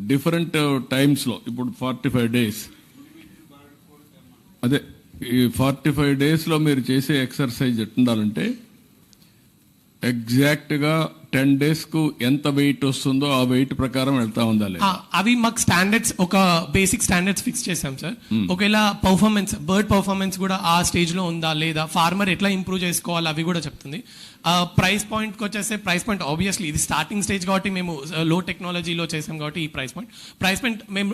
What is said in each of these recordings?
Different టైమ్స్లో ఇప్పుడు forty five days. అదే ఈ ఫార్టీ ఫైవ్ డేస్లో మీరు చేసే ఎక్సర్సైజ్ ఎట్టుండాలంటే ఎగ్జాక్ట్గా టెన్ డేస్కు ఎంత వెయిట్ వస్తుందో ఆ వెయిట్ ప్రకారం వెళ్తా ఉండాలి. అవి మాకు స్టాండర్డ్స్ ఒక బేసిక్ స్టాండర్డ్స్ ఫిక్స్ చేసాం సార్ ఒకవేళ పర్ఫార్మెన్స్ బర్డ్ పర్ఫార్మెన్స్ కూడా ఆ స్టేజ్లో ఉందా లేదా ఫార్మర్ ఎట్లా ఇంప్రూవ్ చేసుకోవాలి అవి కూడా చెప్తుంది. ప్రైస్ పాయింట్కి వచ్చేస్తే ప్రైస్ పాయింట్ ఆబ్వియస్లీ ఇది స్టార్టింగ్ స్టేజ్ కాబట్టి మేము లో టెక్నాలజీలో చేసాం కాబట్టి ఈ ప్రైస్ పాయింట్ ప్రైస్ పాయింట్ మేము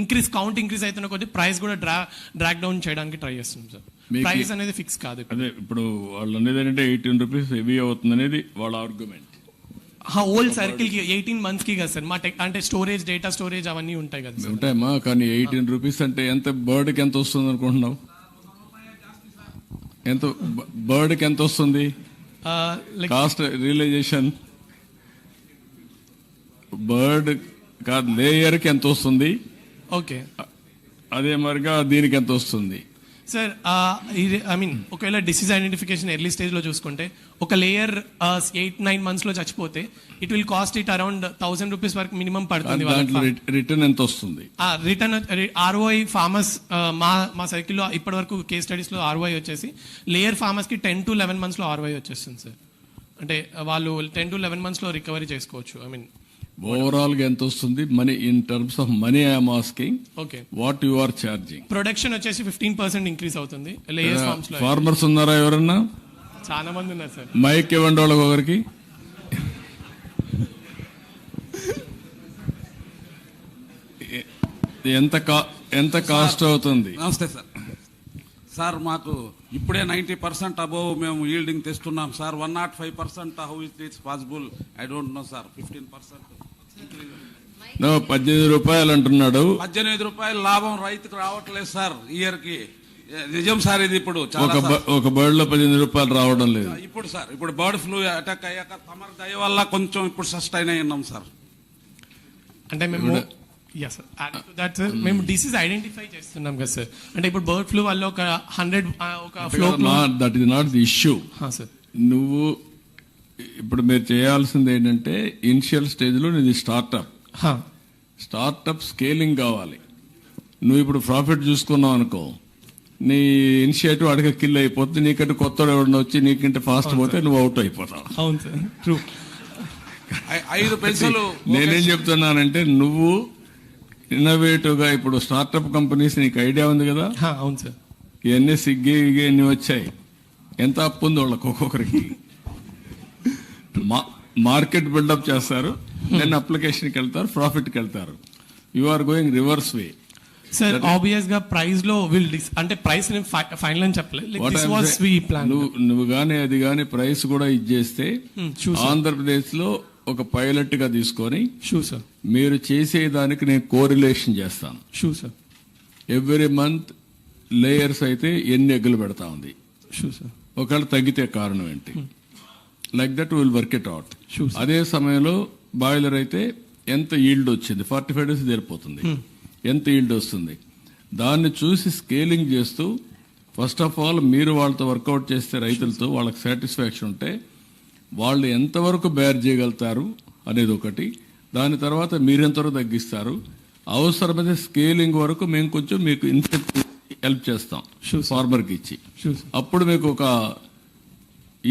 ఇంక్రీస్ కౌంట్ ఇంక్రీస్ అవుతున్న కొద్దీ ప్రైస్ కూడా డ్రా డ్రాక్ డౌన్ చేయడానికి ట్రై చేస్తున్నాం సార్ ప్రైస్ అనేది ఫిక్స్ కాదు ఇప్పుడు. అదే ఇప్పుడు వాళ్ళు అనేది ఏంటంటే ఎయిటీన్ రూపీస్ హెవీ అవుతుంది అనేది వాళ్ళ ఆర్గ్యుమెంట్ హోల్ సర్కిల్కి ఎయిటీన్ మంత్స్కి కదా సార్. మా టెక్ అంటే స్టోరేజ్ డేటా స్టోరేజ్ అవన్నీ ఉంటాయి కదా సార్. ఉంటాయమ్మా కానీ ఎయిటీన్ రూపీస్ అంటే ఎంత బర్డ్కి ఎంత వస్తుంది అనుకుంటున్నావు? ఎంత బర్డ్కి ఎంత వస్తుంది? కాస్ట్ రియలైజేషన్ బర్డ్ కాదు లేయర్కి ఎంత వస్తుంది? ఓకే అదే మరిగా దీనికి ఎంత వస్తుంది? సార్ ఇది ఐ మీన్ ఒకవేళ డిసీజ్ ఐడెంటిఫికేషన్ ఎర్లీ స్టేజ్లో చూసుకుంటే ఒక లేయర్ ఎయిట్ నైన్ మంత్స్లో చచ్చిపోతే it will cost it around thousand rupees వరకు మినిమం పడుతుంది రిటర్న్ ఎంత వస్తుంది? రిటర్న్ ఆర్ఓఐ ఫార్మర్స్ మా మా సైకిల్లో ఇప్పటి వరకు కేస్ స్టడీస్లో ఆర్ఓఐ వచ్చేసి లేయర్ ఫార్మర్స్కి టెన్ టు లెవెన్ మంత్స్లో ఆర్ఓఐ వచ్చేస్తుంది సార్ అంటే వాళ్ళు టెన్ టు లెవెన్ మంత్స్లో రికవరీ చేసుకోవచ్చు ఐ మీన్ ఓవరాల్గా ఎంత వస్తుంది? Money in terms of money I'm asking okay what you are charging production వచ్చేసి ఫిఫ్టీన్ పర్సెంట్ ఇంక్రీస్ అవుతుంది. ఫార్మర్స్ ఉన్నారా ఎవరన్నా? చాలా మంది ఉన్నారు సార్ మైక్ ఇవ్వండి వాళ్ళకి ఒకరికి. ఎంత కా ఎంత కాస్ట్ అవుతుంది? నమస్తే సార్ సార్ మాకు ఇప్పుడే నైంటీ పర్సెంట్ అబోవ్ మేము yielding తెస్తున్నాం. Sir one nought five percent how it it's possible I don't know sir fifteen percent పద్దెనిమిది రూపాయలు అంటున్నాడు. పద్దెనిమిది రూపాయల లాభం రైతుకు రావట్లేదు సార్ ఇయర్కి. నిజం సార్ ఇది ఇప్పుడు చాలా ఒక బర్డ్లో పద్దెనిమిది రూపాయలు రావడం లేదు. ఇప్పుడు సార్ ఇప్పుడు బర్డ్ ఫ్లూ అటాక్ అయ్యాక తమరి దయ వల్ల కొంచెం ఇప్పుడు సస్టైన్ అయి ఉన్నాం సార్. అంటే మేము ఎస్ దట్ సార్ మేము డిసీజ్ ఐడెంటిఫై చేస్తున్నాం కదా సార్ అంటే ఇప్పుడు బర్డ్ ఫ్లూ వల్ల ఒక హండ్రెడ్ ఒక flow that is not the issue sir నువ్వు ఇప్పుడు మీరు చేయాల్సింది ఏంటంటే ఇనిషియల్ స్టేజ్లో నీది స్టార్ట్అప్ స్టార్ట్అప్ స్కేలింగ్ కావాలి. నువ్వు ఇప్పుడు ప్రాఫిట్ చూసుకున్నావు అనుకో నీ ఇనిషియేటివ్ అడగ కిల్ అయిపోతుంది నీకంటే కొత్త ఎవడన్నా వచ్చి నీకంటే ఫాస్ట్ పోతే నువ్వు అవుట్ అయిపోతావు. అవును సార్. ట్రూ ఐ- ఐదు పెన్సిల్ నేనేం చెప్తున్నానంటే నువ్వు ఇన్నోవేటివ్గా ఇప్పుడు స్టార్ట్అప్ కంపెనీస్ నీకు ఐడియా ఉంది కదా? అవును సార్. ఇవన్నీ సిగ్గి ఇగ్గి అన్ని వచ్చాయి. ఎంత అప్పు ఉంది వాళ్ళకి ఒక్కొక్కరికి? మార్కెట్ బిల్డప్ చేస్తారు. దెన్ అప్లికేషన్కి వెళ్తారు ప్రాఫిట్కి వెళ్తారు. You are going reverse way sir ఆబ్వియస్గా ప్రైస్లో విల్ అంటే ప్రైస్ ఫైనల్ అని చెప్పలేదు. నువ్వు గానీ అది గానీ ప్రైస్ కూడా ఇచ్చేస్తే sir. ఆంధ్రప్రదేశ్లో ఒక పైలట్గా తీసుకొని షూ సార్ మీరు చేసే దానికి నేను కోరిలేషన్ చేస్తాను. Sure sir every month layers అయితే ఎన్ని ఎగ్గులు పెడతా ఉంది. షూ సార్ ఒకవేళ తగ్గితే కారణం ఏంటి? Like that will work it out. అదే సమయంలో బాయిలర్ అయితే ఎంత ఈల్డ్ వచ్చింది? ఫార్టీ ఫైవ్ డేస్ తీరిపోతుంది ఎంత ఈల్డ్ వస్తుంది? దాన్ని చూసి స్కేలింగ్ చేస్తూ ఫస్ట్ ఆఫ్ ఆల్ మీరు వాళ్ళతో వర్కౌట్ చేస్తే రైతులతో వాళ్ళకి సాటిస్ఫాక్షన్ ఉంటే వాళ్ళు ఎంతవరకు బేర్ చేయగలుగుతారు అనేది ఒకటి. దాని తర్వాత మీరు ఎంతవరకు తగ్గిస్తారు? అవసరమైతే స్కేలింగ్ వరకు మేము కొంచెం మీకు ఇన్సెంటివ్ హెల్ప్ చేస్తాం ఫార్మర్కి ఇచ్చి. అప్పుడు మీకు ఒక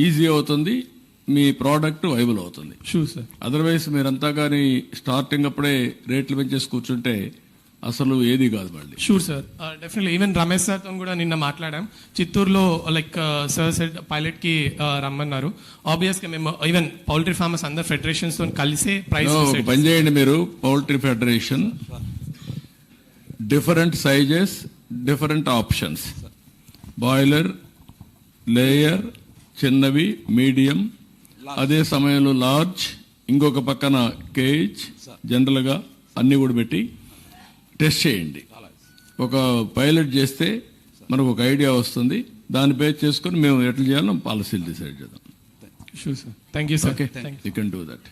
ఈజీ అవుతుంది. మీ ప్రోడక్ట్ వైబుల్ అవుతుంది. షూ సార్ అదర్వైజ్ మీరంతా కానీ స్టార్టింగ్ అప్పుడే రేట్లు పెంచేసి కూర్చుంటే అసలు ఏది కాదు మళ్ళీ. Sure sir definitely even Ramesh సార్తో కూడా నిన్న మాట్లాడాం. చిత్తూరులో లైక్ సార్ సెడ్ పైలట్కి uh, రమ్మన్నారు. ఆబ్వియస్గా మేము ఈవెన్ పౌల్ట్రీ ఫార్మర్స్ అందరు ఫెడరేషన్స్తో కలిసే ప్రైస్ పని చేయండి మీరు. Poultry federation different sizes different options broiler layer చిన్నవి మీడియం అదే సమయంలో లార్జ్ ఇంకొక పక్కన కేజ్ జనరల్గా అన్ని కూడా పెట్టి టెస్ట్ చేయండి. ఒక పైలట్ చేస్తే మనకు ఒక ఐడియా వస్తుంది. దాన్ని బేస్ చేసుకొని మేము ఎట్లా చేయాలో పాలసీలు డిసైడ్ చేద్దాం. Sure sir thank you sir okay you can do that